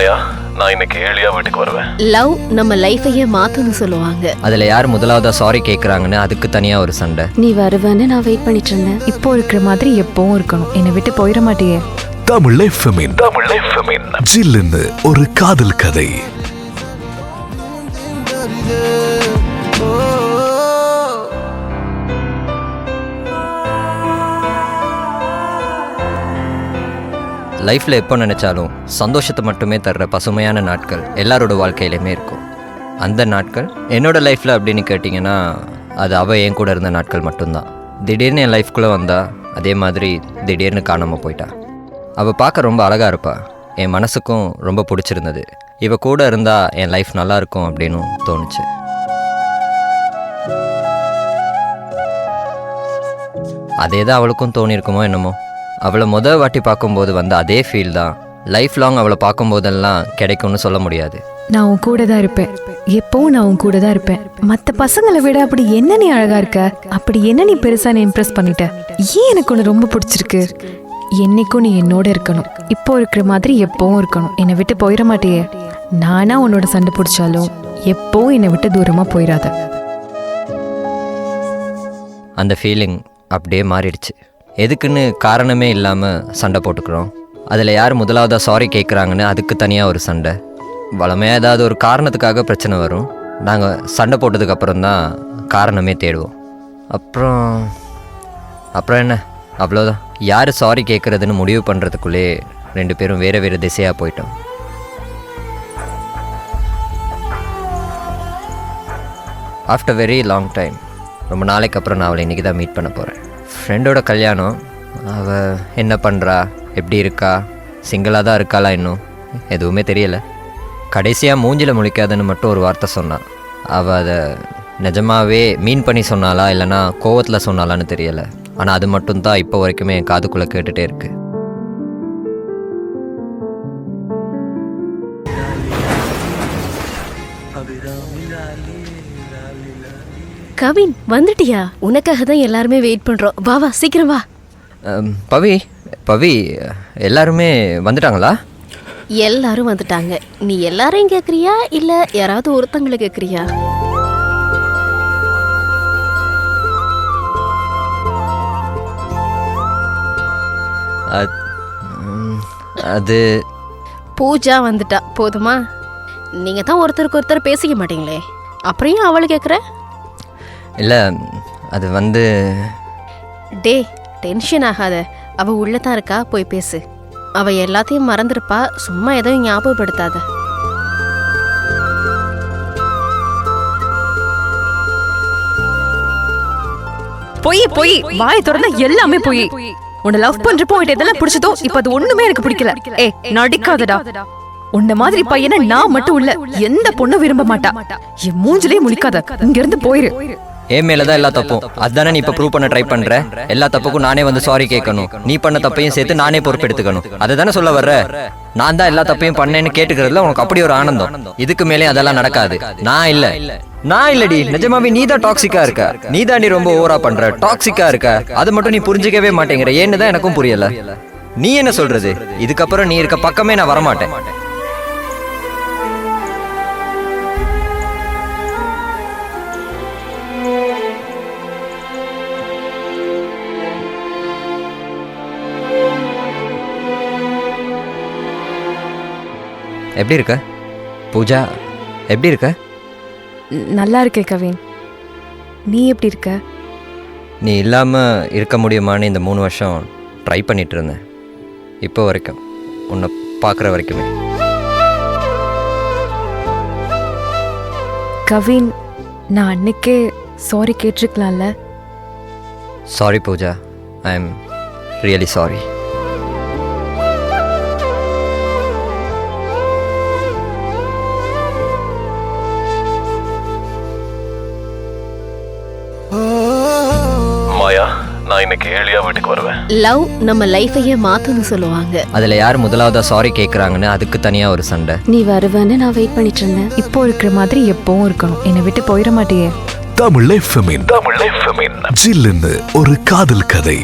மாயா நான் இன்னைக்கு ஏழியா வீட்டுக்கு வருவேன். லவ் நம்ம லைஃபையே மாத்துன்னு சொல்லுவாங்க. அதில் யார் முதலாவதா சாரி கேட்குறாங்கன்னு அதுக்கு தனியாக ஒரு சண்டை. நீ வருவேன்னு நான் வெயிட் பண்ணிட்டு இருந்தேன். இப்போ இருக்கிற மாதிரி எப்பவும் இருக்கணும். என்னை விட்டு போயிட மாட்டியே. தமிழ் எஃப்எம்மின் தமிழ் எஃப்எம்மின் ஜில்லுன்னு ஒரு காதல் கதை. லைஃப்பில் எப்போ நினச்சாலும் சந்தோஷத்தை மட்டுமே தர்ற பசுமையான நாட்கள் எல்லாரோட வாழ்க்கையிலையுமே இருக்கும். அந்த நாட்கள் என்னோடய லைஃப்பில் அப்படின்னு கேட்டிங்கன்னா அது அவள் என் கூட இருந்த நாட்கள் மட்டும்தான். திடீர்னு என் லைஃப்குள்ளே வந்தால் அதே மாதிரி திடீர்னு காணாமல் போயிட்டா. அவள் பார்க்க ரொம்ப அழகாக இருப்பாள் என் மனசுக்கும் ரொம்ப பிடிச்சிருந்தது. இவ கூட இருந்தால் என் லைஃப் நல்லாயிருக்கும் அப்படின்னு தோணுச்சு. அதே தான் அவளுக்கும் தோணியிருக்குமோ என்னமோ. அவளை முத வாட்டி பார்க்கும்போது வந்த அதே ஃபீல் தான். லைஃப் லாங் அவளை பார்க்கும்போதெல்லாம் கிடைக்கும்னு சொல்ல முடியாது. நான் உன் கூட தான் இருப்பேன். எப்பவும் நான் உன் கூட தான் இருப்பேன். மற்ற பசங்களை விட அப்படி என்ன நீ அழகா இருக்க? அப்படி என்ன நீ பெருசா நீ இம்ப்ரெஸ் பண்ணிட்ட? ஏன் எனக்கு உன்னை ரொம்ப பிடிச்சிருக்கு? என்னைக்கும் நீ என்னோட இருக்கணும். இப்போ இருக்கிற மாதிரி எப்பவும் இருக்கணும். என்னை விட்டு போயிட மாட்டியே. நானா உன்னோட சண்டை பிடிச்சாலும் எப்பவும் என்னை விட்டு தூரமா போயிடாத. அந்த ஃபீலிங் அப்படியே மாறிடுச்சு. எதுக்குன்னு காரணமே இல்லாமல் சண்டை போட்டுக்கிறோம். அதில் யார் முதலாவதாக சாரி கேட்குறாங்கன்னு அதுக்கு தனியாக ஒரு சண்டை. வளமையாக ஏதாவது ஒரு காரணத்துக்காக பிரச்சனை வரும். நாங்கள் சண்டை போட்டதுக்கப்புறம் தான் காரணமே தேடுவோம். அப்புறம் அப்புறம் என்ன? அவ்வளோதான் யார் சாரி கேட்குறதுன்னு முடிவு பண்ணுறதுக்குள்ளே ரெண்டு பேரும் வேறு வேறு திசையாக போயிட்டோம். ஆஃப்டர் வெரி லாங் டைம் ரொம்ப நாளைக்கு அப்புறம் நான் அவளை இன்றைக்கி தான் மீட் பண்ண போகிறேன் ஃப்ரெண்டோட கல்யாணம். அவள் என்ன பண்ணுறா எப்படி இருக்கா? சிங்கிளாக தான் இருக்காளா இன்னும்? எதுவுமே தெரியலை. கடைசியாக மூஞ்சில் முழிக்காதுன்னு மட்டும் ஒரு வார்த்தை சொன்னான் அவள் அதை நிஜமாகவே மீன் பண்ணி சொன்னாளா? இல்லைனா கோவத்தில் சொன்னாலான்னு தெரியலை. ஆனால் அது மட்டும்தான் இப்போ வரைக்குமே என் காதுக்குள்ளே கேட்டுகிட்டே இருக்குது கவின் வந்துட்டியா? உனக்காக தான் எல்லாருமே வெயிட் பண்றோம். வா வா சீக்கிரம் வா. பவி பவி எல்லாருமே வந்துட்டாங்களா? எல்லாரும் வந்துட்டாங்க. நீ எல்லாரையும் கேக்குறியா? இல்ல யாராவது ஒருத்தங்களை கேக்குறியா? அது பூஜா வந்துட்டா. போதுமா? நீங்க தான் ஒருத்தருக்கு ஒருத்தர் பேசிக்க மாட்டீங்களே. அப்புறம் ஏன் அவளை கேக்குற? இல்லை அது வந்து டே டென்ஷன் ஆகாத. அவ உள்ள தான் இருக்கா? போய் பேசு. அவ எல்லாத்தையும் மறந்துருப்பா. சும்மா எதையும் ஞாபகப்படுத்தாத. பொய் பொய். வாய் திறந்தா எல்லாமே பொய். உன்னை லவ் பண்றப்போ உன்கிட்ட இதெல்லாம் பிடிச்சதோ? இப்ப அது ஒண்ணுமே எனக்கு பிடிக்கல. ஏ நடிக்காதடா. உன்ன மாதிரி பையனை நான் மட்டும் இல்ல. எந்த பொண்ணும் விரும்ப மாட்டா? என் மூஞ்சிலே முழிக்காத. இங்க இருந்து போயிரு. என் மேல தான் எல்லா தப்பும். அதுதானே நீ இப்ப ப்ரூவ் பண்ண ட்ரை பண்ற? எல்லா தப்புக்கும் நானே வந்து சாரி கேட்கணும். நீ பண்ண தப்பையும் சேர்த்து நானே பொறுப்பெடுத்துக்கணும். அதை தானே சொல்ல வர்ற? நான் தான் எல்லா தப்பையும் பண்ணேன்னு கேட்டுக்கிறதுல உனக்கு அப்படி ஒரு ஆனந்தம். இதுக்கு மேலே அதெல்லாம் நடக்காது. நான் இல்ல. நான் இல்லடி. நிஜமாவே நீ தான் டாக்ஸிக்கா இருக்க. நீ தான் நீ ரொம்ப ஓவரா பண்ற. டாக்ஸிக்கா இருக்க. அது மட்டும் நீ புரிஞ்சுக்கவே மாட்டேங்கிற. ஏன்னு தான் எனக்கும் புரியல. நீ என்ன சொல்றது? இதுக்கப்புறம் நீ இருக்க பக்கமே நான் வரமாட்டேன். எப்படி இருக்க? பூஜா எப்படி இருக்க? நல்லா இருக்கே கவின். நீ எப்படி இருக்க? நீ இல்லாமல் இருக்க முடியுமான்னு இந்த மூணு வருஷம் ட்ரை பண்ணிட்டு இருந்தேன். இப்போ வரைக்கும். உன்னை பார்க்குற வரைக்குமே. கவின் நான் அன்னைக்கே sorry கேட்டிருக்கலாம்ல. Sorry Pooja. I am really sorry நான் இன்னைக்கு ஏழியா வீட்டுக்கு வருவேன். லவ் நம்ம லைஃபையே மாத்துன்னு சொல்லுவாங்க. அதில் யார் முதலாவதாக சாரி கேட்குறாங்கன்னு அதுக்கு தனியாக ஒரு சண்டை. நீ வருவேன்னு நான் வெயிட் பண்ணிட்டு இருந்தேன். இப்போ இருக்கிற மாதிரி எப்பவும் இருக்கணும். என்னை விட்டு போயிட மாட்டியே. தமிழ் எஃப்எம்மின் தமிழ் எஃப்எம்மின் ஜில்லுன்னு ஒரு காதல் கதை.